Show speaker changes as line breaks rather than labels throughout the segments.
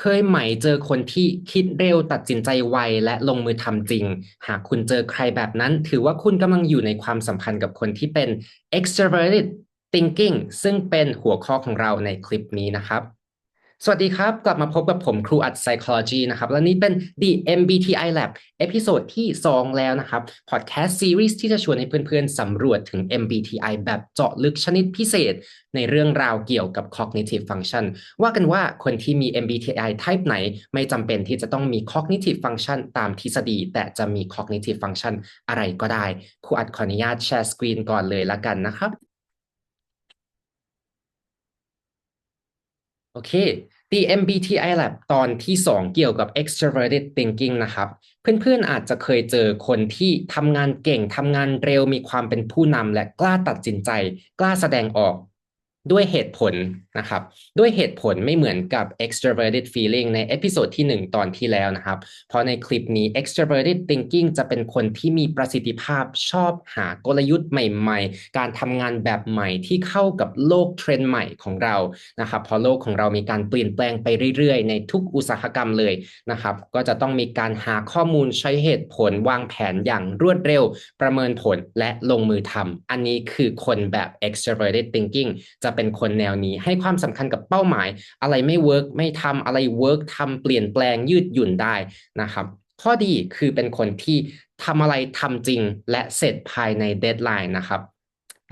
เคยไหมเจอคนที่คิดเร็วตัดสินใจไวและลงมือทำจริง หากคุณเจอใครแบบนั้น ถือว่าคุณกำลังอยู่ในความสัมพันธ์กับคนที่เป็น extroverted thinking ซึ่งเป็นหัวข้อของเราในคลิปนี้นะครับ สวัสดีครับ กลับมาพบกับผมครูอัด psychology นะครับ และนี่เป็น the MBTI lab เอพิโซดที่ 2 แล้วนะครับ podcast series ที่จะชวนให้เพื่อนๆสำรวจถึง MBTI แบบเจาะลึกชนิดพิเศษ ในเรื่องราวเกี่ยวกับ cognitive function ว่ากันว่าคนที่มี MBTI type ไหน ไม่จำเป็นที่จะต้องมี cognitive function ตามทฤษฎี แต่จะมี cognitive function อะไรก็ได้ ครูอัดขออนุญาตแชร์สกรีนก่อนเลยละกันนะครับ โอเค The MBTI Lab ตอนที่ 2 เกี่ยวกับ extroverted thinking นะครับ เพื่อนๆอาจจะเคยเจอคนที่ทำงานเก่งทำงานเร็วมีความเป็นผู้นำและกล้าตัดสินใจ กล้าแสดงออก ด้วยเหตุผลนะครับ ด้วยเหตุผลไม่เหมือนกับ extroverted feeling ในเอพิโซดที่ 1 ตอนที่แล้วนะครับ เพราะในคลิปนี้ extroverted thinking จะเป็นคนที่มีประสิทธิภาพชอบหากลยุทธ์ใหม่ๆ การทำงานแบบใหม่ที่เข้ากับโลกเทรนด์ใหม่ของเรานะครับเพราะโลกของเรามีการเปลี่ยนแปลงไปเรื่อยๆ ในทุกอุตสาหกรรมเลยนะครับ ก็จะต้องมีการหาข้อมูลใช้เหตุผลวางแผนอย่างรวดเร็ว ประเมินผลและลงมือทำอันนี้คือคนแบบ extroverted thinking จะเป็นคนแนวนี้ ให้ความสำคัญกับเป้าหมาย อะไรไม่เวิร์กไม่ทำอะไรเวิร์กทำเปลี่ยนแปลงยืดหยุ่นได้นะครับ ข้อดีคือเป็นคนที่ทำอะไรทำจริงและเสร็จภายในเดทไลน์นะครับ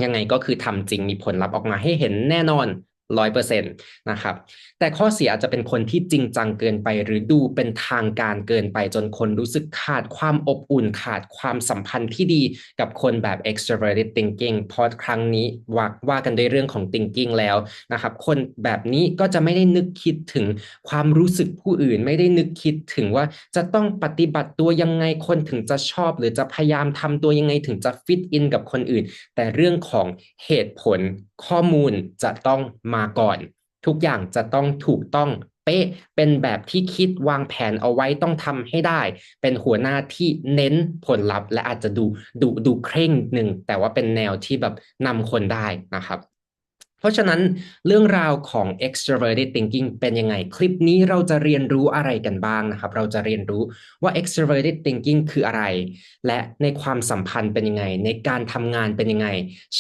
ยังไงก็คือทำจริงมีผลลัพธ์ออกมาให้เห็นแน่นอนร้อยเปอร์เซ็นต์นะครับแต่ข้อเสียอาจจะเป็นคนที่จริงจังเกินไป หรือดูเป็นทางการเกินไปจนคนรู้สึกขาดความอบอุ่นขาดความสัมพันธ์ที่ดีกับคนแบบ extroverted thinking พอครั้งนี้ว่าว่ากันด้วยเรื่องของ thinking แล้วนะครับ คนแบบนี้ก็จะไม่ได้นึกคิดถึงความรู้สึกผู้อื่น ไม่ได้นึกคิดถึงว่าจะต้องปฏิบัติตัวยังไงคนถึงจะชอบ หรือจะพยายามทำตัวยังไงถึงจะ fit in กับคนอื่น แต่เรื่องของเหตุผลข้อมูลจะต้องมาก่อน ทุกอย่างจะต้องถูกต้องเป๊ะเป็นแบบที่คิดวางแผนเอาไว้ต้องทำให้ได้ เป็นหัวหน้าที่เน้นผลลัพธ์ และอาจจะดูดูดูเคร่งหนึ่งแต่ว่าเป็นแนวที่แบบนำคนได้นะครับ เพราะฉะนั้นเรื่องราวของ extroverted thinking เป็นยังไงคลิปนี้เราจะเรียนรู้อะไรกันบ้างนะครับ เราจะเรียนรู้ว่า extroverted thinking คืออะไร และในความสัมพันธ์เป็นยังไง ในการทำงานเป็นยังไง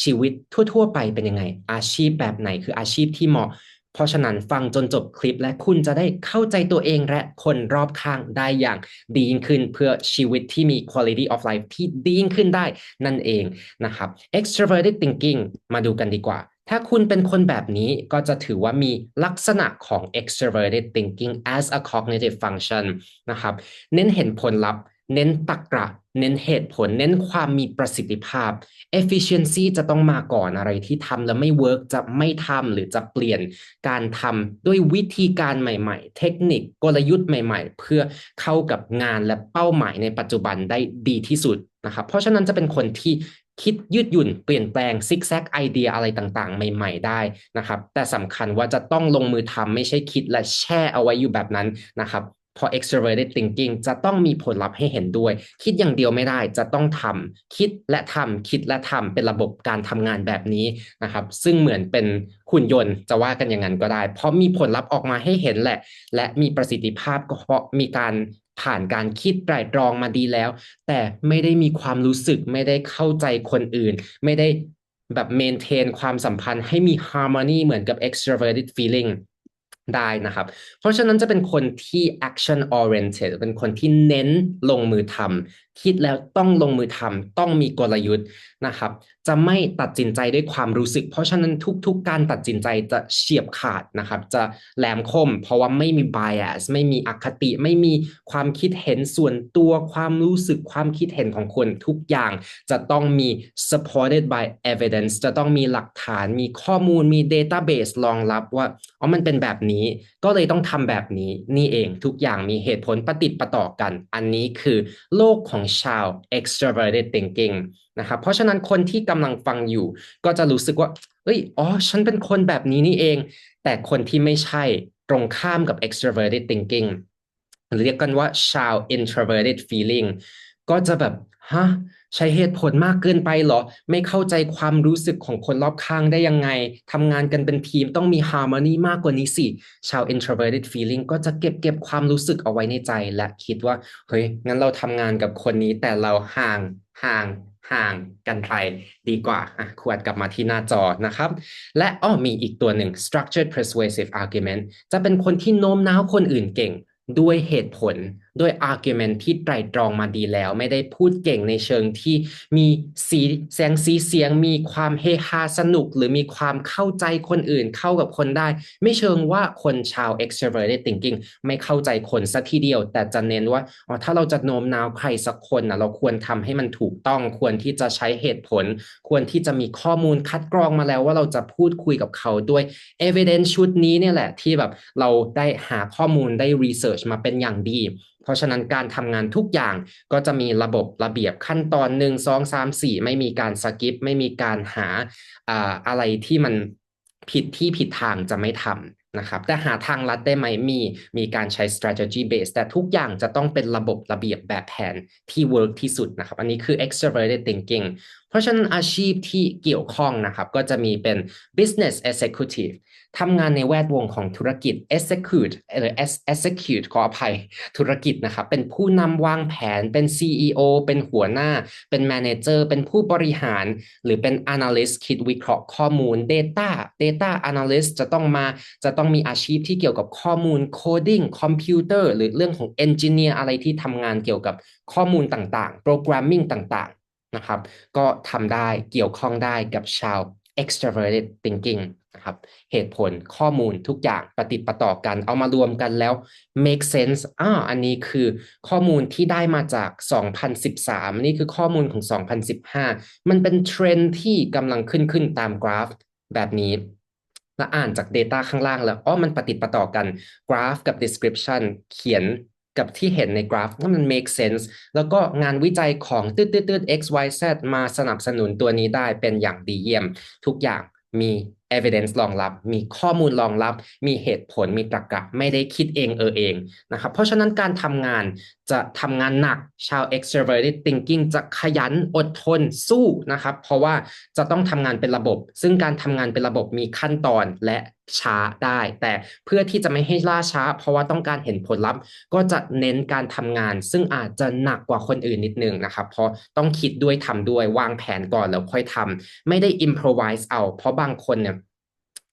ชีวิตทั่ว ๆ ไปเป็นยังไง อาชีพแบบไหนคืออาชีพที่เหมาะ เพราะฉะนั้นฟังจนจบคลิปและคุณจะได้เข้าใจตัวเองและคนรอบข้างได้อย่างดียิ่งขึ้นเพื่อชีวิตที่มี quality of life ที่ดียิ่งขึ้นได้นั่นเองนะครับ extroverted thinking มาดูกันดีกว่า ถ้าคุณเป็นคนแบบนี้ก็จะถือว่ามีลักษณะของ extroverted thinking as a cognitive function นะครับ เน้นเห็นผลลัพธ์ เน้นตรรกะ เน้นเหตุผล เน้นความมีประสิทธิภาพ efficiency จะต้องมาก่อนอะไรที่ทำแล้วไม่ work จะไม่ทำหรือจะเปลี่ยนการทำด้วยวิธีการใหม่ ๆ เทคนิคกลยุทธ์ใหม่ ๆ เพื่อเข้ากับงานและเป้าหมายในปัจจุบันได้ดีที่สุดนะครับเพราะฉะนั้นจะเป็นคนที่คิดยืดหยุ่นเปลี่ยนแปลงซิกแซกไอเดียอะไรต่างๆ ใหม่ ๆ ได้นะครับ แต่สำคัญว่าจะต้องลงมือทำไม่ใช่คิดและแช่เอาไว้อยู่แบบนั้นนะครับ พอ extroverted thinking จะต้องมีผลลัพธ์ให้เห็นด้วย คิดอย่างเดียวไม่ได้จะต้องทำคิดและทำคิดและทำเป็นระบบการทำงานแบบนี้นะครับ ซึ่งเหมือนเป็นหุ่นยนต์จะว่ากันอย่างนั้นก็ได้ เพราะมีผลลัพธ์ออกมาให้เห็นแหละ และมีประสิทธิภาพก็เพราะมีการผ่านการคิดไตรตรองมาดีแล้ว แต่ไม่ได้มีความรู้สึกไม่ได้เข้าใจคนอื่น ไม่ได้แบบเมนเทนความสัมพันธ์ให้มีฮาร์โมนีเหมือนกับ extroverted feeling ได้นะครับ เพราะฉะนั้นจะเป็นคนที่ action oriented เป็นคนที่เน้นลงมือทำ คิดแล้วต้องลงมือทำต้องมีกลยุทธ์นะครับ จะไม่ตัดสินใจด้วยความรู้สึก เพราะฉะนั้นทุก ๆ การตัดสินใจจะเฉียบขาดนะครับ จะแหลมคม เพราะว่าไม่มี bias ไม่มีอคติ ไม่มีความคิดเห็นส่วนตัวความรู้สึกความคิดเห็นของคนทุกอย่าง จะต้องมี supported by evidence จะต้องมีหลักฐาน มีข้อมูลมี database รองรับว่าอ๋อมันเป็นแบบนี้ ก็เลยต้องทำแบบนี้นี่เองทุกอย่างมีเหตุผลประติดประต่อกัน อันนี้คือโลกของชาว extroverted thinking นะครับเพราะฉะนั้นคนที่กำลังฟังอยู่ ก็จะรู้สึกว่าเอ้ยอ๋อฉันเป็นคนแบบนี้นี่เอง แต่คนที่ไม่ใช่ตรงข้ามกับ extroverted thinking เรียกกันว่าชาว introverted feeling ก็จะแบบฮะ ใช้เหตุผลมากเกินไปเหรอ ไม่เข้าใจความรู้สึกของคนรอบข้างได้ยังไงทำงานกันเป็นทีมต้องมี harmony มากกว่านี้สิ ชาว introverted feeling ก็จะเก็บเก็บความรู้สึกเอาไว้ในใจ และคิดว่าเฮ้ยงั้นเราทำงานกับคนนี้แต่เราห่างห่างห่างกันไปดีกว่าอะควรกลับมาที่หน้าจอนะครับ และอ้อมีอีกตัวหนึ่ง structured persuasive argument จะเป็นคนที่โน้มน้าวคนอื่นเก่งด้วยเหตุผล ด้วย argument ที่ไตรตรองมาดีแล้ว ไม่ได้พูดเก่งในเชิงที่มีสีแสงสีเสียง มีความเฮฮาสนุก หรือมีความเข้าใจคนอื่นเข้ากับคนได้ ไม่เชิงว่าคนชาว extroverted thinking ไม่เข้าใจคนสัทีเดียว แต่จะเน้นว่าอ๋อถ้าเราจะโน้มน้าวใครสักคนนะเราควรทำให้มันถูกต้อง ควรที่จะใช้เหตุผล ควรที่จะมีข้อมูลคัดกรองมาแล้วว่าเราจะพูดคุยกับเขาด้วย evidence ชุดนี้เนี่ยแหละที่แบบเราได้หาข้อมูลได้ research มาเป็นอย่างดีเพราะฉะนั้นการทำงานทุกอย่างก็จะมีระบบระเบียบขั้นตอนหนึ่งสองสามสี่ไม่มีการสกิป ไม่มีการหาอะไรที่มันผิดที่ผิดทางจะไม่ทำนะครับ แต่หาทางลัดได้ไหมมี มีการใช้ strategy base แต่ทุกอย่างจะต้องเป็นระบบระเบียบแบบแผนที่ work ที่สุดนะครับ อันนี้คือ extroverted thinking ราะฉะนั้นอาชีพที่เกี่ยวข้องนะครับ ก็จะมีเป็น business executive ทำงานในแวดวงของธุรกิจ execute หรือ execute ขออภัยธุรกิจนะครับ เป็นผู้นำวางแผน เป็น CEO เป็นหัวหน้า เป็น manager เป็นผู้บริหาร หรือเป็น analyst คิดวิเคราะห์ข้อมูล data data analyst จะต้องมา จะต้องมีอาชีพที่เกี่ยวกับข้อมูล coding คอมพิวเตอร์หรือเรื่องของ engineer อะไรที่ทำงานเกี่ยวกับข้อมูลต่างๆ programming ต่างๆ นะครับ ก็ทำได้เกี่ยวข้องได้กับชาว extroverted thinking นะครับเหตุผลข้อมูลทุกอย่างปฏิปต่อกัน เอามารวมกันแล้ว make sense อ่าอันนี้คือข้อมูลที่ได้มาจาก 2013 นี่คือข้อมูลของ 2015 มันเป็นเทรนที่กำลังขึ้นขึ้นตามกราฟแบบนี้และอ่านจาก Data ข้างล่างแล้วอ๋อมันปฏิปต่อกันกราฟกับ description เขียน กับที่เห็นในกราฟว่ามัน make sense แล้วก็งานวิจัยของตืดตืดตืด x y z มาสนับสนุนตัวนี้ได้เป็นอย่างดีเยี่ยม ทุกอย่างมี evidence รองรับ มีข้อมูลรองรับ มีเหตุผล มีตรรกะ ไม่ได้คิดเองเออเองนะครับ เพราะฉะนั้นการทำงานจะทำงานหนัก ชาว extroverted thinking จะขยันอดทนสู้นะครับ เพราะว่าจะต้องทำงานเป็นระบบ ซึ่งการทำงานเป็นระบบมีขั้นตอนและช้าได้ แต่เพื่อที่จะไม่ให้ล่าช้า เพราะว่าต้องการเห็นผลลัพธ์ ก็จะเน้นการทำงาน ซึ่งอาจจะหนักกว่าคนอื่นนิดนึงนะครับ เพราะต้องคิดด้วยทำด้วยวางแผนก่อนแล้วค่อยทำไม่ได้ improvise เอา เพราะบางคนเนี่ย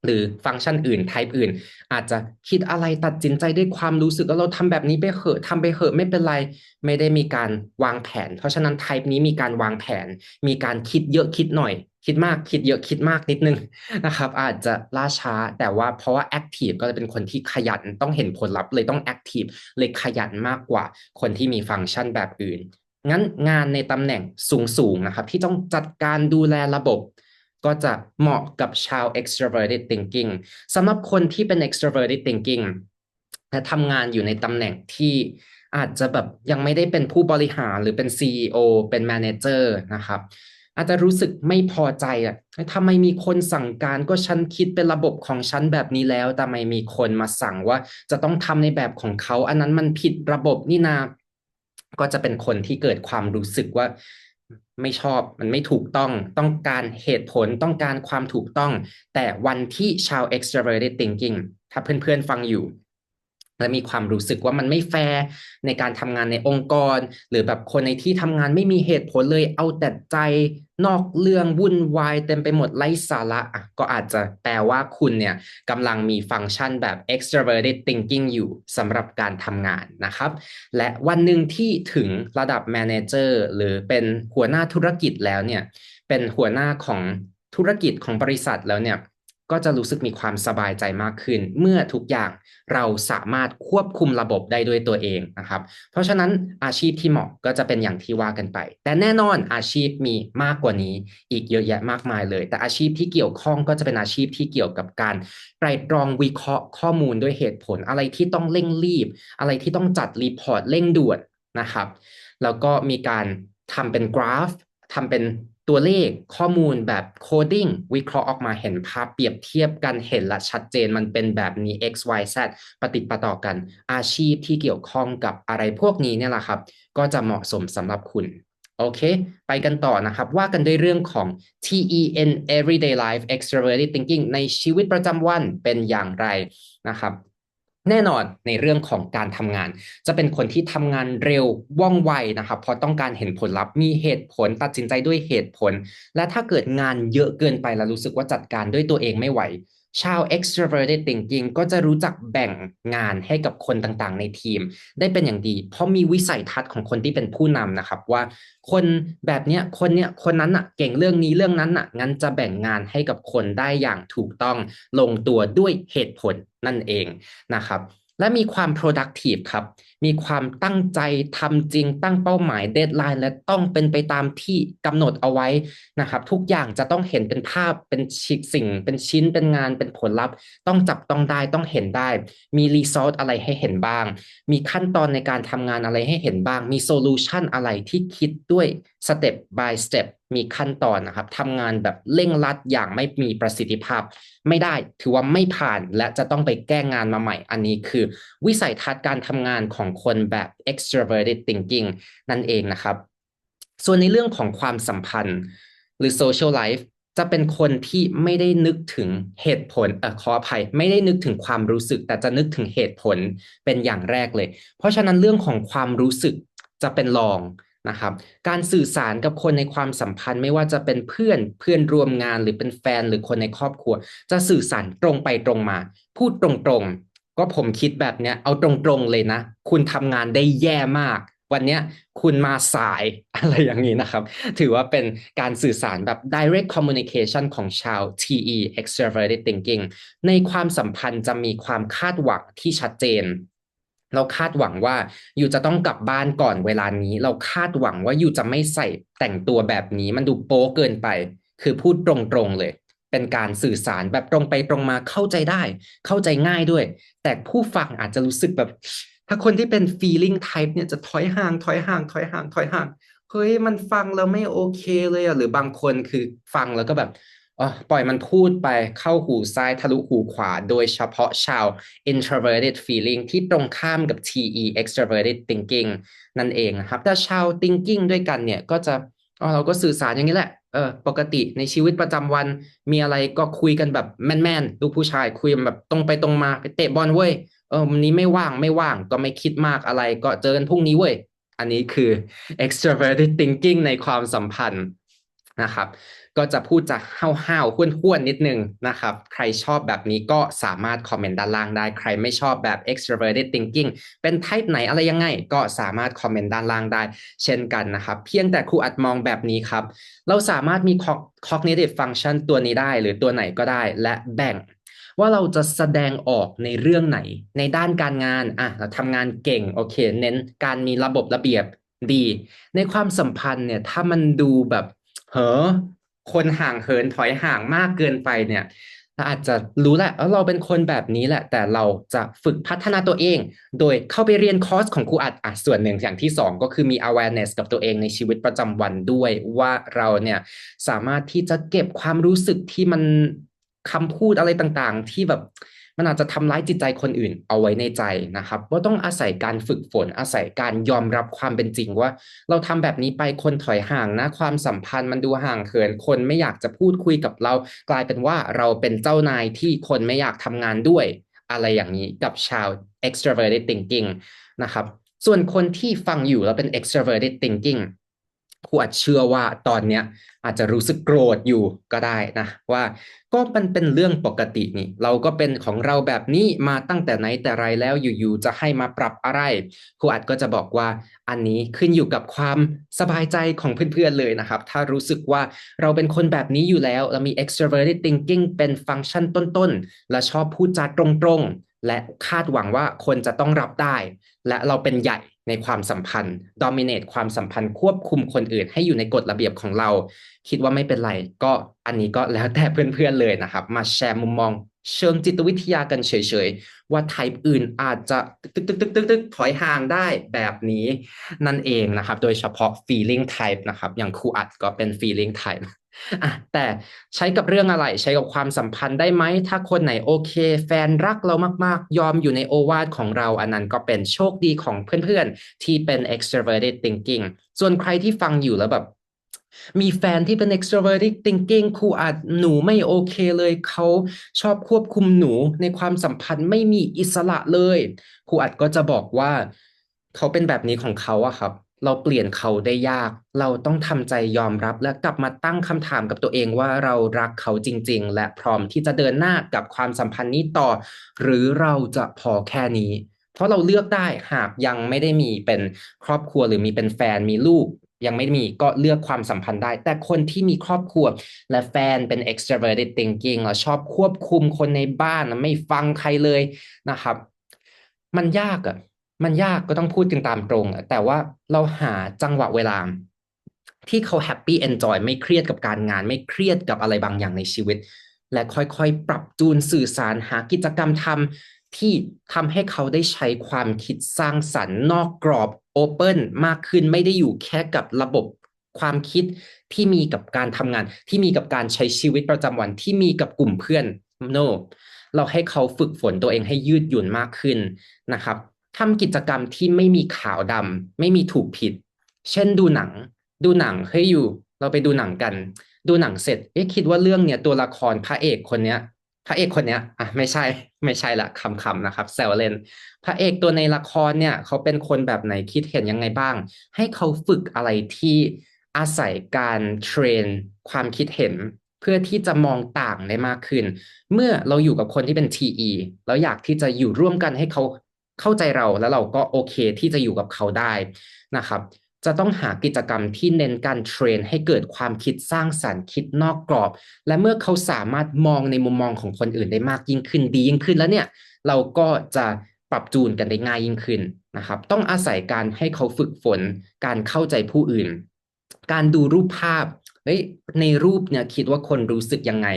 หรือฟังก์ชันอื่น type อื่น อาจจะคิดอะไรตัดสินใจด้วยความรู้สึกว่าเราทำแบบนี้ไปเหอะทำไปเหอะไม่เป็นไร ไม่ได้มีการวางแผน เพราะฉะนั้น type นี้มีการวางแผน มีการคิดเยอะคิดหน่อย คิดมากคิดเยอะคิดมากนิดนึงนะครับ อาจจะล่าช้าแต่ว่าเพราะว่า active ก็จะเป็นคนที่ขยันต้องเห็นผลลัพธ์เลยต้อง active เลยขยันมากกว่าคนที่มีฟังก์ชันแบบอื่น งั้นงานในตำแหน่งสูงๆนะครับ ที่ต้องจัดการดูแลระบบ ก็จะเหมาะกับชาว extroverted thinking สำหรับคนที่เป็น extroverted thinking และทำงานอยู่ในตำแหน่งที่อาจจะแบบยังไม่ได้เป็นผู้บริหารหรือเป็น CEO เป็น manager นะครับ อาจจะรู้สึกไม่พอใจอะทำไมมีคนสั่งการก็ฉันคิดเป็นระบบของฉันแบบนี้แล้วแต่ไม่มีคนมาสั่งว่าจะต้องทำในแบบของเขา อันนั้นมันผิดระบบนี่นา ก็จะเป็นคนที่เกิดความรู้สึกว่าไม่ชอบมันไม่ถูกต้องต้องการเหตุผลต้องการความถูกต้อง แต่วันที่ชาว extroverted thinking ถ้าเพื่อนๆฟังอยู่ และมีความรู้สึกว่ามันไม่แฟร์ในการทำงานในองค์กร หรือแบบคนในที่ทำงานไม่มีเหตุผลเลยเอาแต่ใจนอกเรื่องวุ่นวายเต็มไปหมดไร้สาระอะก็อาจจะแปลว่าคุณเนี่ยกำลังมีฟังก์ชันแบบ extroverted thinking อยู่สำหรับการทำงานนะครับ และวันหนึ่งที่ถึงระดับ manager หรือเป็นหัวหน้าธุรกิจแล้วเนี่ยเป็นหัวหน้าของธุรกิจของบริษัทแล้วเนี่ย ก็จะรู้สึกมีความสบายใจมากขึ้น เมื่อทุกอย่างเราสามารถควบคุมระบบได้ด้วยตัวเองนะครับ เพราะฉะนั้นอาชีพที่เหมาะก็จะเป็นอย่างที่ว่ากันไป แต่แน่นอนอาชีพมีมากกว่านี้ อีกเยอะแยะมากมายเลย แต่อาชีพที่เกี่ยวข้องก็จะเป็นอาชีพที่เกี่ยวกับการไตรตรองวิเคราะห์ข้อมูลด้วยเหตุผล อะไรที่ต้องเร่งรีบ อะไรที่ต้องจัดรีพอร์ตเร่งด่วนนะครับ แล้วก็มีการทำเป็นกราฟทำเป็น ตัวเลขข้อมูลแบบโคดิ้งวิเคราะห์ออกมาเห็นภาพเปรียบเทียบกันเห็นละชัดเจนมันเป็นแบบนี้ x y z ปฏิปต่อกัน อาชีพที่เกี่ยวข้องกับอะไรพวกนี้เนี่ยแหละครับ ก็จะเหมาะสมสำหรับคุณโโอเค ไปกันต่อนะครับ ว่ากันด้วยเรื่องของ TEN everyday life extroverted thinking ในชีวิตประจำวันเป็นอย่างไรนะครับ แน่นอนในเรื่องของการทำงาน จะเป็นคนที่ทำงานเร็วว่องไวนะครับเพราะต้องการเห็นผลลัพธ์มีเหตุผลตัดสินใจด้วยเหตุผล และถ้าเกิดงานเยอะเกินไปแล้วรู้สึกว่าจัดการด้วยตัวเองไม่ไหว ชาว extroverted thinking ก็จะรู้จักแบ่งงานให้กับคนต่างๆ ในทีม ได้เป็นอย่างดี เพราะมีวิสัยทัศน์ของคนที่เป็นผู้นำนะครับ ว่าคนแบบเนี้ยคนเนี้ยคนนั้นอะเก่งเรื่องนี้เรื่องนั้นอะงั้นจะแบ่งงานให้กับคนได้อย่างถูกต้องลงตัวด้วยเหตุผลนั่นเองนะครับ และมีความ productive ครับ มีความตั้งใจทำจริงตั้งเป้าหมายเดทไลน์และต้องเป็นไปตามที่กำหนดเอาไว้นะครับ ทุกอย่างจะต้องเห็นเป็นภาพเป็นชิสิ่ง เป็นชิ้นเป็นงานเป็นผลลัพธ์ ต้องจับต้องได้ต้องเห็นได้ มีรีซอสอะไรให้เห็นบ้าง มีขั้นตอนในการทำงานอะไรให้เห็นบ้าง มีโซลูชันอะไรที่คิดด้วยสเต็ป by สเต็ป มีขั้นตอนนะครับทำงานแบบเร่งรัดอย่างไม่มีประสิทธิภาพ ไม่ได้ถือว่าไม่ผ่านและจะต้องไปแก้งานมาใหม่ อันนี้คือ วิสัยทัศน์การทำงานของคนแบบ extroverted thinking นั่นเองนะครับ ส่วนในเรื่องของความสัมพันธ์ หรือ social life จะเป็นคนที่ไม่ได้นึกถึงเหตุผลเออขออภัย ไม่ได้นึกถึงความรู้สึก แต่จะนึกถึงเหตุผลเป็นอย่างแรกเลย เพราะฉะนั้นเรื่องของความรู้สึกจะเป็นรอง นะครับ การสื่อสารกับคนในความสัมพันธ์ ไม่ว่าจะเป็นเพื่อนเพื่อนร่วมงานหรือเป็นแฟนหรือคนในครอบครัว จะสื่อสารตรงไปตรงมา พูดตรงๆ ก็ผมคิดแบบเนี้ยเอาตรงๆเลยนะ คุณทำงานได้แย่มาก วันเนี้ยคุณมาสายอะไรอย่างนี้นะครับ ถือว่าเป็นการสื่อสารแบบ direct communication ของชาว TE extroverted thinking ในความสัมพันธ์จะมีความคาดหวังที่ชัดเจน เราคาดหวังว่าอยู่จะต้องกลับบ้านก่อนเวลานี้ เราคาดหวังว่าอยู่จะไม่ใส่แต่งตัวแบบนี้ มันดูโป๊เกินไป คือพูดตรงๆเลย เป็นการสื่อสารแบบตรงไปตรงมาเข้าใจได้ เข้าใจง่ายด้วย แต่ผู้ฟังอาจจะรู้สึกแบบ ถ้าคนที่เป็น feeling type เนี่ยจะถอยห่างถอยห่างถอยห่างถอยห่างเฮ้ยมันฟังแล้วไม่โอเคเลยอะหรือบางคนคือฟังแล้วก็แบบ ปล่อยมันพูดไปเข้าหูซ้ายทะลุหูขวา โดยเฉพาะชาว introverted feeling ที่ตรงข้ามกับ TE extroverted thinking นั่นเองนะครับแต่ชาว thinking ด้วยกันเนี่ยก็จะอ๋อเราก็สื่อสารอย่างนี้แหละเออปกติในชีวิตประจำวันมีอะไรก็คุยกันแบบแมนๆลูกผู้ชายคุยแบบตรงไปตรงมาไปเตะบอลเว้ยเออวันนี้ไม่ว่างไม่ว่างก็ไม่คิดมากอะไรก็เจอกันพรุ่งนี้เว้ย อันนี้คือ extroverted thinking ในความสัมพันธ์นะครับ ก็จะพูดจะห้าวๆห้วนๆนิดนึงนะครับ ใครชอบแบบนี้ก็สามารถคอมเมนต์ด้านล่างได้ ใครไม่ชอบแบบ extroverted thinking เป็น type ไหนอะไรยังไง ก็สามารถคอมเมนต์ด้านล่างได้ เช่นกันนะครับ เพียงแต่ครูอัดมองแบบนี้ครับ เราสามารถมี cognitive function ตัวนี้ได้หรือตัวไหนก็ได้และแบ่งว่าเราจะแสดงออกในเรื่องไหน ในด้านการงานอะเราทำงานเก่งโอเค เน้นการมีระบบระเบียบดี ในความสัมพันธ์เนี่ยถ้ามันดูแบบเฮ้อ คนห่างเหินถอยห่างมากเกินไปเนี่ยเราอาจจะรู้แหละว่าเราเป็นคนแบบนี้แหละ แต่เราจะฝึกพัฒนาตัวเอง โดยเข้าไปเรียนคอร์สของครูอัดอะส่วนหนึ่งอย่างที่สองก็คือมี awareness กับตัวเองในชีวิตประจำวันด้วย ว่าเราเนี่ยสามารถที่จะเก็บความรู้สึกที่มันคำพูดอะไรต่างๆ ที่แบบ มันอาจจะทำร้ายจิตใจคนอื่นเอาไว้ในใจนะครับว่าต้องอาศัยการฝึกฝนอาศัยการยอมรับความเป็นจริงว่า เราทำแบบนี้ไปคนถอยห่างนะ ความสัมพันธ์มันดูห่างเขิน คนไม่อยากจะพูดคุยกับเรา กลายเป็นว่าเราเป็นเจ้านายที่คนไม่อยากทำงานด้วย อะไรอย่างนี้กับชาว extroverted thinking นะครับส่วนคนที่ฟังอยู่แล้วเป็น extroverted thinking ครูอาจเชื่อว่าตอนเนี้ยอาจจะรู้สึกโกรธอยู่ก็ได้นะว่าก็มันเป็นเรื่องปกตินี่ เราก็เป็นของเราแบบนี้มาตั้งแต่ไหนแต่ไรแล้วอยู่ๆจะให้มาปรับอะไรครูอาจก็จะบอกว่าอันนี้ขึ้นอยู่กับความสบายใจของเพื่อนๆเลยนะครับ ถ้ารู้สึกว่าเราเป็นคนแบบนี้อยู่แล้วเรามี extroverted thinking เป็นฟังก์ชันต้นๆ และชอบพูดจาตรงๆ และคาดหวังว่าคนจะต้องรับได้ และเราเป็นใหญ่ ในความสัมพันธ์ dominate ความสัมพันธ์ควบคุมคนอื่น ให้อยู่ในกฎระเบียบของเรา คิดว่าไม่เป็นไร ก็อันนี้ก็แล้วแต่เพื่อนๆเลยนะครับ มาแชร์มุมมองเชิงจิตวิทยากันเฉยๆ ว่าไทป์อื่นอาจจะตึกตึกตึกตึกตึกถอยห่างได้แบบนี้นั่นเองนะครับ โดยเฉพาะ feeling type นะครับ อย่างครูอัดก็เป็น feeling type อะแต่ใช้กับเรื่องอะไรใช้กับความสัมพันธ์ได้ไหม ถ้าคนไหนโอเค แฟนรักเรามากๆ ยอมอยู่ในโอวาทของเรา อันนั้นก็เป็นโชคดีของเพื่อนๆ ที่เป็น extroverted thinking ส่วนใครที่ฟังอยู่แล้วแบบมีแฟนที่เป็น extroverted thinking ครูอาจหนูไม่โอเคเลย เขาชอบควบคุมหนูในความสัมพันธ์ไม่มีอิสระเลย ครูอาจก็จะบอกว่า เขาเป็นแบบนี้ของเขาอะครับ เราเปลี่ยนเขาได้ยาก เราต้องทำใจยอมรับและกลับมาตั้งคำถามกับตัวเองว่าเรารักเขาจริง ๆ และพร้อมที่จะเดินหน้ากับความสัมพันธ์นี้ต่อ หรือเราจะพอแค่นี้ เพราะเราเลือกได้หากยังไม่ได้มีเป็นครอบครัวหรือมีเป็นแฟนมีลูก ยังไม่มีก็เลือกความสัมพันธ์ได้ แต่คนที่มีครอบครัว และแฟนเป็น extroverted thinking แล้วชอบควบคุมคนในบ้านไม่ฟังใครเลยนะครับ มันยากอะ มันยากก็ต้องพูดกันตามตรง แต่ว่าเราหาจังหวะเวลา ที่เขาแฮปปี้เอนจอยไม่เครียดกับการงาน ไม่เครียดกับอะไรบางอย่างในชีวิต และค่อยๆ ปรับจูนสื่อสารหากิจกรรมทำที่ทำให้เขาได้ใช้ความคิดสร้างสรรค์นอกกรอบโอเปิลมากขึ้นไม่ได้อยู่แค่กับระบบความคิดที่มีกับการทำงาน ที่มีกับการใช้ชีวิตประจำวันที่มีกับกลุ่มเพื่อน no เราให้เขาฝึกฝนตัวเองให้ยืดหยุ่นมากขึ้นนะครับ ทำกิจกรรมที่ไม่มีขาวดำไม่มีถูกผิด เช่นดูหนัง ดูหนังเฮ้ยอยู่ เราไปดูหนังกัน ดูหนังเสร็จเอ๊ะคิดว่าเรื่องเนี้ยตัวละครพระเอกคนเนี้ย พระเอกคนเนี้ยอะไม่ใช่ไม่ใช่ละคำคำนะครับแซวเล่นพระเอกตัวในละครเนี่ยเขาเป็นคนแบบไหนคิดเห็นยังไงบ้าง ให้เขาฝึกอะไรที่อาศัยการเทรน ความคิดเห็นเพื่อที่จะมองต่างได้มากขึ้น เมื่อเราอยู่กับคนที่เป็น TE แล้วอยากที่จะอยู่ร่วมกันให้เขา เข้าใจเราแล้วเราก็โอเคที่จะอยู่กับเขาได้นะครับจะต้องหากิจกรรมที่เน้นการเทรนให้เกิดความคิดสร้างสรรค์คิดนอกกรอบ และเมื่อเขาสามารถมองในมุมมองของคนอื่นได้มากยิ่งขึ้นดียิ่งขึ้นแล้วเนี่ยเราก็จะปรับจูนกันได้ง่ายยิ่งขึ้นนะครับ ต้องอาศัยการให้เขาฝึกฝน การเข้าใจผู้อื่น การดูรูปภาพเฮ้ยในรูปเนี่ยคิดว่าคนรู้สึกยังไง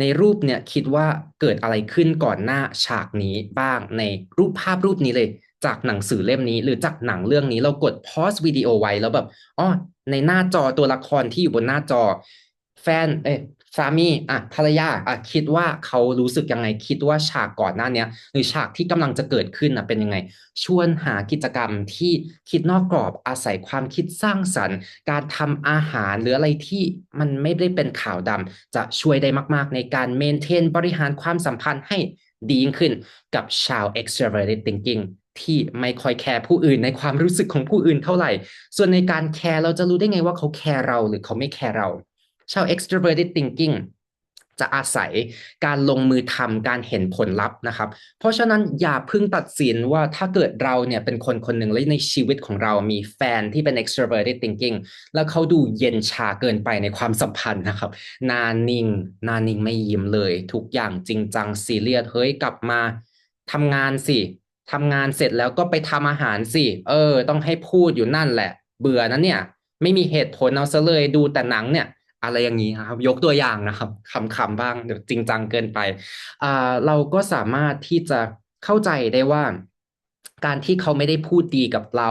ในรูปเนี่ยคิดว่าเกิดอะไรขึ้นก่อนหน้าฉากนี้บ้างในรูปภาพรูปนี้เลย จากหนังสือเล่มนี้ หรือจากหนังเรื่องนี้เรากดพอสวิดีโอไว้แล้วแบบอ๋อในหน้าจอตัวละครที่อยู่บนหน้าจอ แฟนเอ้ สามีอะภรรยาอะคิดว่าเขารู้สึกยังไง คิดว่าฉากก่อนหน้านี้หรือฉากที่กำลังจะเกิดขึ้นอะเป็นยังไง ชวนหากิจกรรมที่คิดนอกกรอบอาศัยความคิดสร้างสรรค์ การทำอาหารหรืออะไรที่มันไม่ได้เป็นขาวดำจะช่วยได้มากๆ ในการเมนเทนบริหารความสัมพันธ์ให้ดียิ่งขึ้นกับชาว extroverted thinking ที่ไม่คอยแคร์ผู้อื่นในความรู้สึกของผู้อื่นเท่าไหร่ ส่วนในการแคร์เราจะรู้ได้ไงว่าเขาแคร์เราหรือเขาไม่แคร์เรา ชาว extroverted thinking จะอาศัยการลงมือทำการเห็นผลลัพธ์นะครับ เพราะฉะนั้นอย่าเพิ่งตัดสินว่าถ้าเกิดเราเนี่ยเป็นคนคนหนึ่งและในชีวิตของเรามีแฟนที่เป็น extroverted thinking แล้วเขาดูเย็นชาเกินไปในความสัมพันธ์นะครับนานิ่งนานิ่งไม่ยิ้มเลย ทุกอย่างจริงจังซีเรียสเฮ้ยกลับมาทำงานสิทำงานเสร็จแล้วก็ไปทำอาหารสิเออ ต้องให้พูดอยู่นั่นแหละ เบื่อนั้นเนี่ย ไม่มีเหตุผลเอาซะเลยดูแต่หนังเนี่ย อะไรอย่างนี้ครับ ยกตัวอย่างนะครับคำๆบ้างเดี๋ยวจริงจังเกินไปเราก็สามารถที่จะเข้าใจได้ว่า การที่เขาไม่ได้พูดดีกับเรา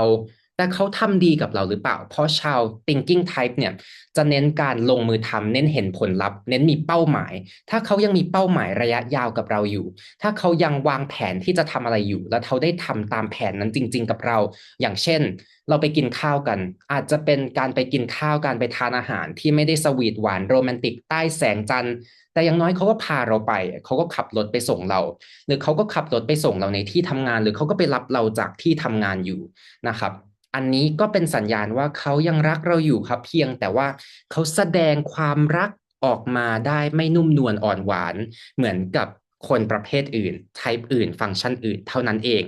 แต่เขาทำดีกับเราหรือเปล่า เพราะชาว thinking type เนี่ยจะเน้นการลงมือทำเน้นเห็นผลลัพธ์ เน้นมีเป้าหมาย ถ้าเขายังมีเป้าหมายระยะยาวกับเราอยู่ ถ้าเขายังวางแผนที่จะทำอะไรอยู่ แล้วเขาได้ทำตามแผนนั้นจริง ๆ กับเรา อย่างเช่น เราไปกินข้าวกัน อาจจะเป็นการไปกินข้าวการไปทานอาหารที่ไม่ได้สวีทหวานโรแมนติกใต้แสงจันทร์แต่อย่างน้อยเขาก็พาเราไป เขาก็ขับรถไปส่งเรา หรือเขาก็ขับรถไปส่งเราในที่ทำงาน หรือเขาก็ไปรับเราจากที่ทำงานอยู่นะครับ อันนี้ก็เป็นสัญญาณว่าเขายังรักเราอยู่ครับ เพียงแต่ว่าเขาแสดงความรักออกมาได้ไม่นุ่มนวลอ่อนหวาน เหมือนกับคนประเภทอื่น type อื่น ฟังก์ชันอื่นเท่านั้นเอง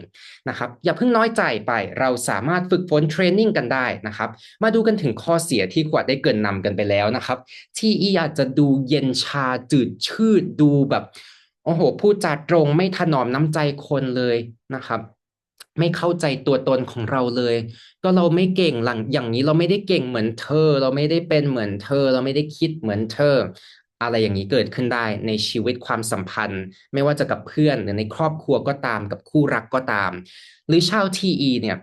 นะครับ อย่าเพิ่งน้อยใจไป เราสามารถฝึกฝนเทรนนิ่งกันได้นะครับ มาดูกันถึงข้อเสียที่ขวดได้เกินนำกันไปแล้วนะครับ ที่อีอาจจะดูเย็นชาจืดชืดดูแบบ โอ้โห พูดจาตรงไม่ถนอมน้ำใจคนเลยนะครับ ไม่เข้าใจตัวตนของเราเลย ก็เราไม่เก่งหลังอย่างนี้เราไม่ได้เก่งเหมือนเธอ เราไม่ได้เป็นเหมือนเธอ เราไม่ได้คิดเหมือนเธอ อะไรอย่างนี้เกิดขึ้นได้ในชีวิตความสัมพันธ์ ไม่ว่าจะกับเพื่อนหรือในครอบครัวก็ตามกับคู่รักก็ตาม หรือชาวทีอีเนี่ย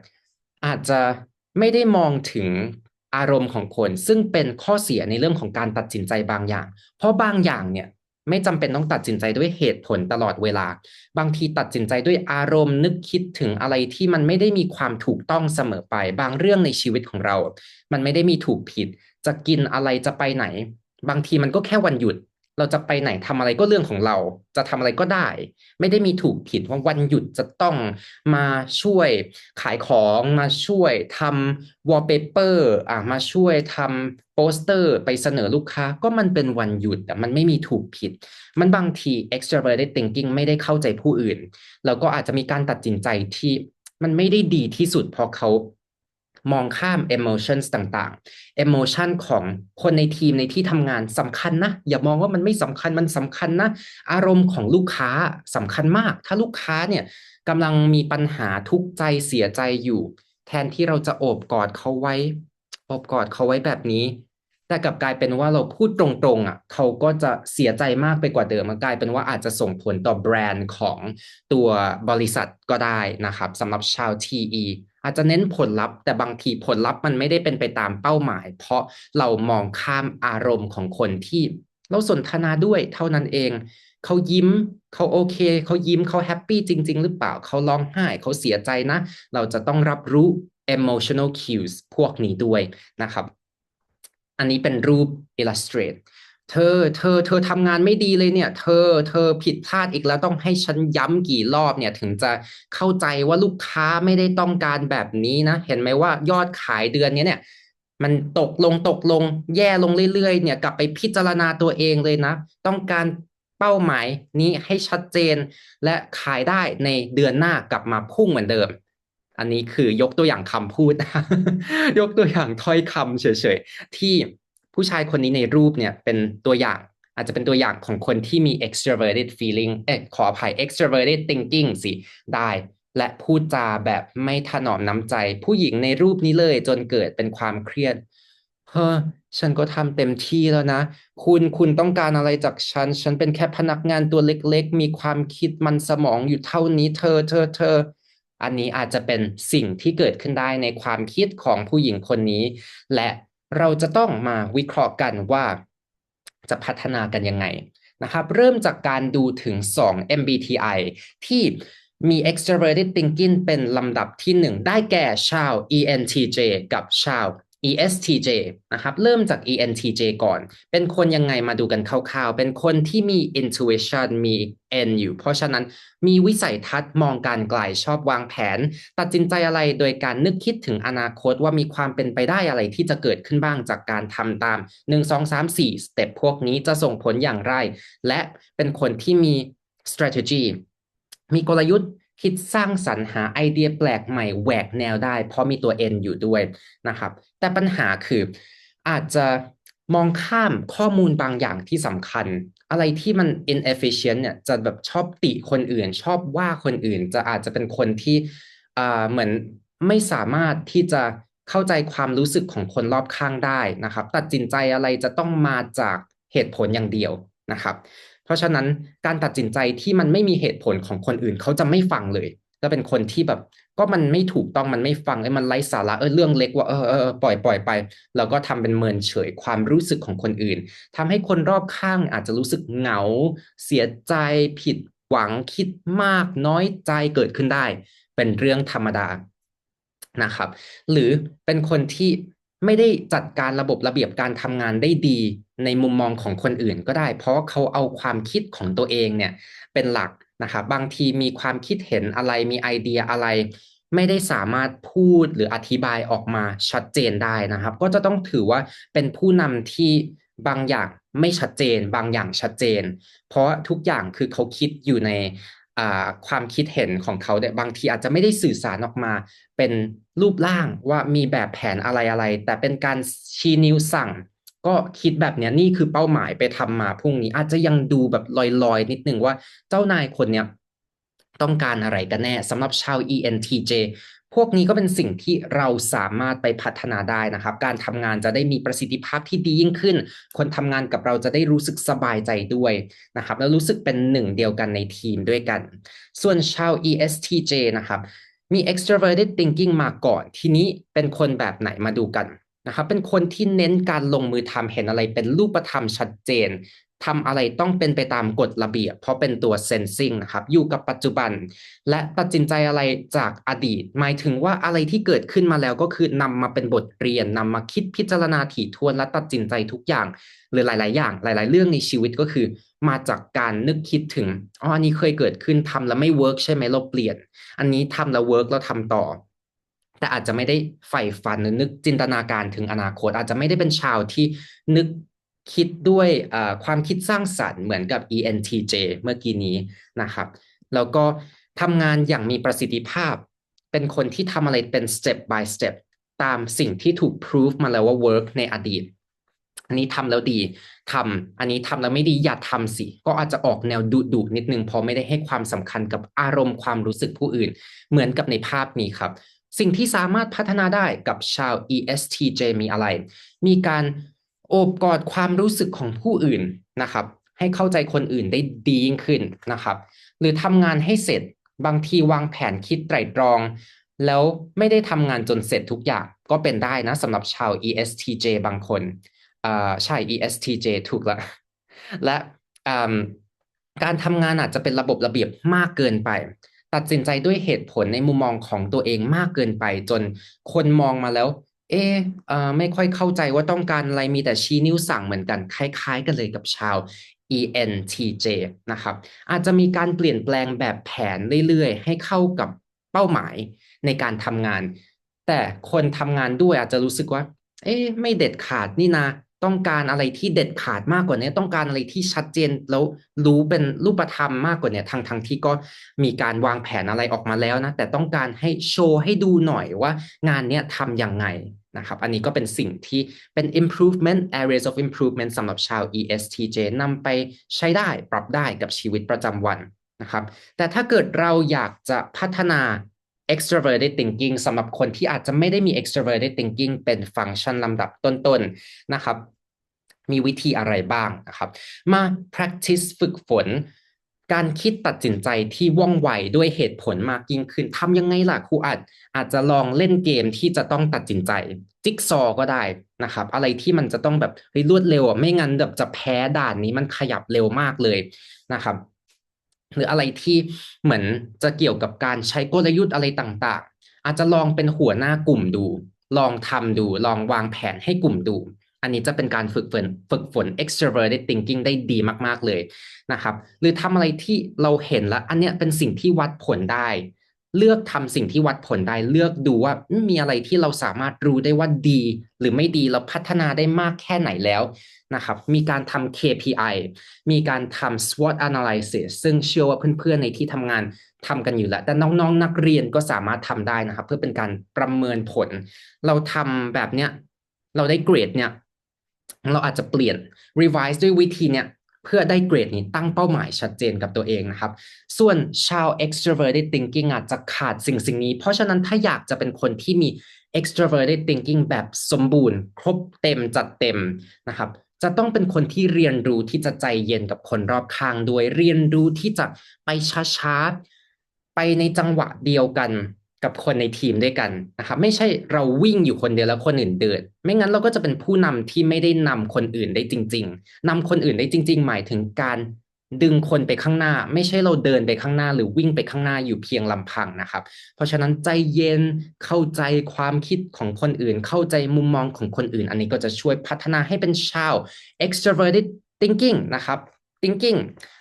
อาจจะไม่ได้มองถึงอารมณ์ของคน ซึ่งเป็นข้อเสียในเรื่องของการตัดสินใจบางอย่าง เพราะบางอย่างเนี่ย ไม่จำเป็นต้องตัดสินใจด้วยเหตุผลตลอดเวลา บางทีตัดสินใจด้วยอารมณ์นึกคิดถึงอะไรที่มันไม่ได้มีความถูกต้องเสมอไป บางเรื่องในชีวิตของเรา มันไม่ได้มีถูกผิด จะกินอะไรจะไปไหน บางทีมันก็แค่วันหยุด เราจะไปไหนทำอะไรก็เรื่องของเรา จะทำอะไรก็ได้ ไม่ได้มีถูกผิดว่าวันหยุดจะต้องมาช่วยขายของมาช่วยทำวอลเปเปอร์อะมาช่วยทำโปสเตอร์ไปเสนอลูกค้าก็มันเป็นวันหยุดแต่มันไม่มีถูกผิด มันบางที extroverted thinking ไม่ได้เข้าใจผู้อื่น แล้วก็อาจจะมีการตัดสินใจที่มันไม่ได้ดีที่สุดเพราะเขา มองข้าม emotions ต่างๆ emotion ของคนในทีมในที่ทำงานสำคัญนะ อย่ามองว่ามันไม่สำคัญมันสำคัญนะ อารมณ์ของลูกค้าสำคัญมาก ถ้าลูกค้าเนี่ยกำลังมีปัญหาทุกข์ใจเสียใจอยู่ แทนที่เราจะโอบกอดเขาไว้โอบกอดเขาไว้แบบนี้ แต่กลับกลายเป็นว่าเราพูดตรงๆอะเขาก็จะเสียใจมากไปกว่าเดิมมันกลายเป็นว่าอาจจะส่งผลต่อแบรนด์ของตัวบริษัทก็ได้นะครับสำหรับชาว TE อาจจะเน้นผลลัพธ์ แต่บางทีผลลัพธ์มันไม่ได้เป็นไปตามเป้าหมาย เพราะเรามองข้ามอารมณ์ของคนที่เราสนทนาด้วยเท่านั้นเองเขายิ้มเขาโอเคเขายิ้มเขาแฮปปี้จริง ๆ หรือเปล่าเขาร้องไห้เขาเสียใจนะ เราจะต้องรับรู้ emotional cues พวกนี้ด้วยนะครับ อันนี้เป็นรูป illustrate เธอ เธอ เธอทำงานไม่ดีเลยเนี่ย เธอ เธอผิดพลาดอีกแล้วต้องให้ฉันย้ำกี่รอบเนี่ยถึงจะเข้าใจว่าลูกค้าไม่ได้ต้องการแบบนี้นะ เห็นไหมว่ายอดขายเดือนนี้เนี่ย มันตกลงตกลง แย่ลงเรื่อยๆ เนี่ยกลับไปพิจารณาตัวเองเลยนะ ต้องการเป้าหมายนี้ให้ชัดเจน และขายได้ในเดือนหน้ากลับมาพุ่งเหมือนเดิม อันนี้คือยกตัวอย่างคำพูดยกตัวอย่างถ้อยคำเฉยๆที่ ผู้ชายคนนี้ในรูปเนี่ยเป็นตัวอย่างอาจจะเป็นตัวอย่างของคนที่มี extroverted feeling เอ๊ะขออภัย extroverted thinking สิได้ และพูดจาแบบไม่ถนอมน้ำใจ ผู้หญิงในรูปนี้เลยจนเกิดเป็นความเครียดเฮ้อฉันก็ทำเต็มที่แล้วนะ คุณคุณต้องการอะไรจากฉัน ฉันเป็นแค่พนักงานตัวเล็กๆ มีความคิดมันสมองอยู่เท่านี้ เธอเธอเธออันนี้อาจจะเป็นสิ่งที่เกิดขึ้นได้ในความคิดของผู้หญิงคนนี้ และ เราจะต้องมาวิเคราะห์กันว่าจะพัฒนากันยังไงนะครับ เริ่มจากการดูถึง 2 MBTI ที่มี extroverted thinking เป็นลำดับที่ 1 ได้แก่ชาว ENTJ กับชาว ESTJ นะครับเริ่มจาก ENTJ ก่อน เป็นคนยังไงมาดูกันคร่าวๆ เป็นคนที่มี intuition มี N อยู่ เพราะฉะนั้นมีวิสัยทัศน์มองการไกลชอบวางแผน ตัดสินใจอะไรโดยการนึกคิดถึงอนาคตว่ามีความเป็นไปได้อะไรที่จะเกิดขึ้นบ้างจากการทำตาม 1 2 3 4 สเต็ปพวกนี้จะส่งผลอย่างไร และเป็นคนที่มี strategy มีกลยุทธ์ คิดสร้างสรรหาไอเดียแปลกใหม่แหวกแนวได้ เพราะมีตัว N อยู่ด้วยนะครับ แต่ปัญหาคืออาจจะมองข้ามข้อมูลบางอย่างที่สำคัญ อะไรที่มัน inefficient เนี่ยจะแบบชอบติคนอื่น ชอบว่าคนอื่น จะอาจจะเป็นคนที่อ่าเหมือนไม่สามารถที่จะเข้าใจความรู้สึกของคนรอบข้างได้นะครับ ตัดสินใจอะไรจะต้องมาจากเหตุผลอย่างเดียวนะครับ ราะฉะนั้นการตัดสินใจที่มันไม่มีเหตุผลของคนอื่นเขาจะไม่ฟังเลยจะเป็นคนที่แบบ ก็มันไม่ถูกต้องมันไม่ฟังไอ้มันไร้สาระเออเรื่องเล็กว่าเออเออปล่อยปล่อยไป แล้วก็ทำเป็นเมินเฉยความรู้สึกของคนอื่นทำให้คนรอบข้างอาจจะรู้สึกเหงา เสียใจผิดหวังคิดมากน้อยใจเกิดขึ้นได้ เป็นเรื่องธรรมดานะครับ หรือเป็นคนที่ ไม่ได้จัดการระบบระเบียบการทำงานได้ดีในมุมมองของคนอื่นก็ได้ เพราะเขาเอาความคิดของตัวเองเนี่ยเป็นหลักนะครับบางทีมีความคิดเห็นอะไรมีไอเดียอะไร ไม่ได้สามารถพูดหรืออธิบายออกมาชัดเจนได้นะครับ ก็จะต้องถือว่าเป็นผู้นำที่บางอย่างไม่ชัดเจน บางอย่างชัดเจน เพราะทุกอย่างคือเขาคิดอยู่ใน ความคิดเห็นของเขาเนี่ยบางทีอาจจะไม่ได้สื่อสารออกมา เป็นรูปร่างว่ามีแบบแผนอะไรอะไร แต่เป็นการชี้นิ้วสั่ง ก็คิดแบบเนี้ยนี่คือเป้าหมายไปทำมาพรุ่งนี้อาจจะยังดูแบบลอยๆ นิดนึงว่าเจ้านายคนเนี้ยต้องการอะไรกันแน่สำหรับชาว ENTJ พวกนี้ก็เป็นสิ่งที่เราสามารถไปพัฒนาได้นะครับ การทำงานจะได้มีประสิทธิภาพที่ดียิ่งขึ้น คนทำงานกับเราจะได้รู้สึกสบายใจด้วยนะครับ แล้วรู้สึกเป็นหนึ่งเดียวกันในทีมด้วยกัน ส่วนชาว ESTJ นะครับ มี extroverted thinking มาก่อน ทีนี้เป็นคนแบบไหนมาดูกันนะครับเป็นคนที่เน้นการลงมือทำเห็นอะไรเป็นรูปธรรมชัดเจน ทำอะไรต้องเป็นไปตามกฎระเบียบ เพราะเป็นตัวเซนซิงนะครับอยู่กับปัจจุบัน และตัดสินใจอะไรจากอดีต หมายถึงว่าอะไรที่เกิดขึ้นมาแล้วก็คือนำมาเป็นบทเรียนนำมาคิดพิจารณาถี่ถ้วนและตัดสินใจทุกอย่าง หรือหลาย ๆ อย่าง หลาย ๆ เรื่องในชีวิตก็คือ มาจากการนึกคิดถึงอ๋ออันนี้เคยเกิดขึ้นทำแล้วไม่เวิร์กใช่ไหมเราเปลี่ยน อันนี้ทำแล้วเวิร์กเราทำต่อแต่อาจจะไม่ได้ใฝ่ฝันหรือนึกจินตนาการถึงอนาคต อาจจะไม่ได้เป็นชาวที่นึก คิดด้วยความคิดสร้างสรรค์เหมือนกับ ENTJ เมื่อกี้นี้นะครับ แล้วก็ทำงานอย่างมีประสิทธิภาพ เป็นคนที่ทำอะไรเป็น step by step ตามสิ่งที่ถูก prove มาแล้วว่า work ในอดีต อันนี้ทำแล้วดีทำอันนี้ทำแล้วไม่ดีอย่าทำสิ ก็อาจจะออกแนวดุดุนิดนึงเพราะไม่ได้ให้ความสำคัญกับอารมณ์ความรู้สึกผู้อื่น เหมือนกับในภาพนี้ครับ สิ่งที่สามารถพัฒนาได้กับชาว ESTJ มีอะไร มีการ โอบกอดความรู้สึกของผู้อื่นนะครับ ให้เข้าใจคนอื่นได้ดียิ่งขึ้นนะครับ หรือทำงานให้เสร็จบางทีวางแผนคิดไตร่ตรอง แล้วไม่ได้ทำงานจนเสร็จทุกอย่างก็เป็นได้นะสำหรับชาว ESTJ บางคนอ่าใช่ ESTJ ถูกละและการทำงานอาจจะเป็นระบบระเบียบมากเกินไป ตัดสินใจด้วยเหตุผลในมุมมองของตัวเองมากเกินไป จนคนมองมาแล้ว เออไม่ค่อยเข้าใจว่าต้องการอะไรมีแต่ชี้นิ้วสั่งเหมือนกัน คล้าย ๆ กันเลยกับชาว ENTJ นะครับ อาจจะมีการเปลี่ยนแปลงแบบแผนเรื่อยๆ ให้เข้ากับเป้าหมายในการทำงาน แต่คนทำงานด้วยอาจจะรู้สึกว่า เอ๊ไม่เด็ดขาดนี่นะ ต้องการอะไรที่เด็ดขาดมากกว่านี้ ต้องการอะไรที่ชัดเจนแล้วรู้เป็นรูปธรรมมากกว่านี้ทางทางที่ก็มีการวางแผนอะไรออกมาแล้วนะ แต่ต้องการให้โชว์ให้ดูหน่อยว่างานเนี้ยทำยังไง นะครับ อันนี้ก็เป็นสิ่งที่เป็น improvement areas of improvement สำหรับชาว ESTJ นำไปใช้ได้ปรับได้กับชีวิตประจำวันนะครับ แต่ถ้าเกิดเราอยากจะพัฒนา extroverted thinking สำหรับคนที่อาจจะไม่ได้มี extroverted thinking เป็นฟังก์ชันลำดับต้นๆนะครับ มีวิธีอะไรบ้างนะครับ มา practice ฝึกฝน การคิดตัดสินใจที่ว่องไวด้วยเหตุผลมากยิ่งขึ้นทำยังไงล่ะครูอาจอาจจะลองเล่นเกมที่จะต้องตัดสินใจจิ๊กซอก็ได้นะครับ อะไรที่มันจะต้องแบบรวดเร็วอะไม่งั้นแบบจะแพ้ด่านนี้มันขยับเร็วมากเลยนะครับ หรืออะไรที่เหมือนจะเกี่ยวกับการใช้กลยุทธ์อะไรต่าง ๆ อาจจะลองเป็นหัวหน้ากลุ่มดู ลองทำดู ลองวางแผนให้กลุ่มดู อันนี้จะเป็นการฝึกฝนฝึกฝน extroverted thinking ได้ดีมาก ๆ เลยนะครับ หรือทำอะไรที่เราเห็นแล้ว อันเนี้ยเป็นสิ่งที่วัดผลได้ เลือกทำสิ่งที่วัดผลได้ เลือกดูว่ามีอะไรที่เราสามารถรู้ได้ว่าดี หรือไม่ดีเราพัฒนาได้มากแค่ไหนแล้วนะครับ มีการทำ KPI มีการทำ SWOT analysis ซึ่งเชื่อว่าเพื่อนๆในที่ทำงานทำกันอยู่แล้ว แต่น้องๆนนักเรียนก็สามารถทำได้นะครับ เพื่อเป็นการประเมินผล เราทำแบบเนี้ยเราได้เกรดเนี่ย เราอาจจะเปลี่ยน revise ด้วยวิธีเนี่ยเพื่อได้เกรดนี้ตั้งเป้าหมายชัดเจนกับตัวเองนะครับ ส่วนชาว extroverted thinking อาจจะขาดสิ่งสิ่งนี้ เพราะฉะนั้นถ้าอยากจะเป็นคนที่มี extroverted thinking แบบสมบูรณ์ ครบเต็มจัดเต็มนะครับ จะต้องเป็นคนที่เรียนรู้ที่จะใจเย็นกับคนรอบข้างด้วยเรียนรู้ที่จะไปช้าๆ ไปในจังหวะเดียวกัน กับคนในทีมด้วยกันนะครับไม่ใช่เราวิ่งอยู่คนเดียวแล้วคนอื่นเดิน ไม่งั้นเราก็จะเป็นผู้นำที่ไม่ได้นำคนอื่นได้จริง ๆนำคนอื่นได้จริง ๆ หมายถึงการดึงคนไปข้างหน้า ไม่ใช่เราเดินไปข้างหน้า หรือวิ่งไปข้างหน้าอยู่เพียงลำพังนะครับ เพราะฉะนั้นใจเย็นเข้าใจความคิดของคนอื่น เข้าใจมุมมองของคนอื่น อันนี้ก็จะช่วยพัฒนาให้เป็นชาว extroverted thinking นะครับ thinking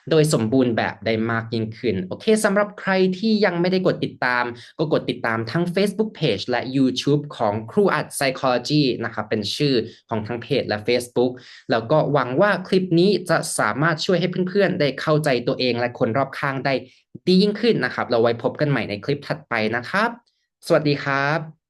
โดยสมบูรณ์แบบได้มากยิ่งขึ้น โอเคสำหรับใครที่ยังไม่ได้กดติดตาม ก็กดติดตามทั้ง Facebook Page และ YouTube ของครูอัด Psychology นะครับเป็นชื่อของทั้งเพจและ Facebook แล้วก็หวังว่าคลิปนี้จะสามารถช่วยให้เพื่อนๆ ได้เข้าใจตัวเองและคนรอบข้างได้ดียิ่งขึ้นนะครับ เราไว้พบกันใหม่ในคลิปถัดไปนะครับ สวัสดีครับ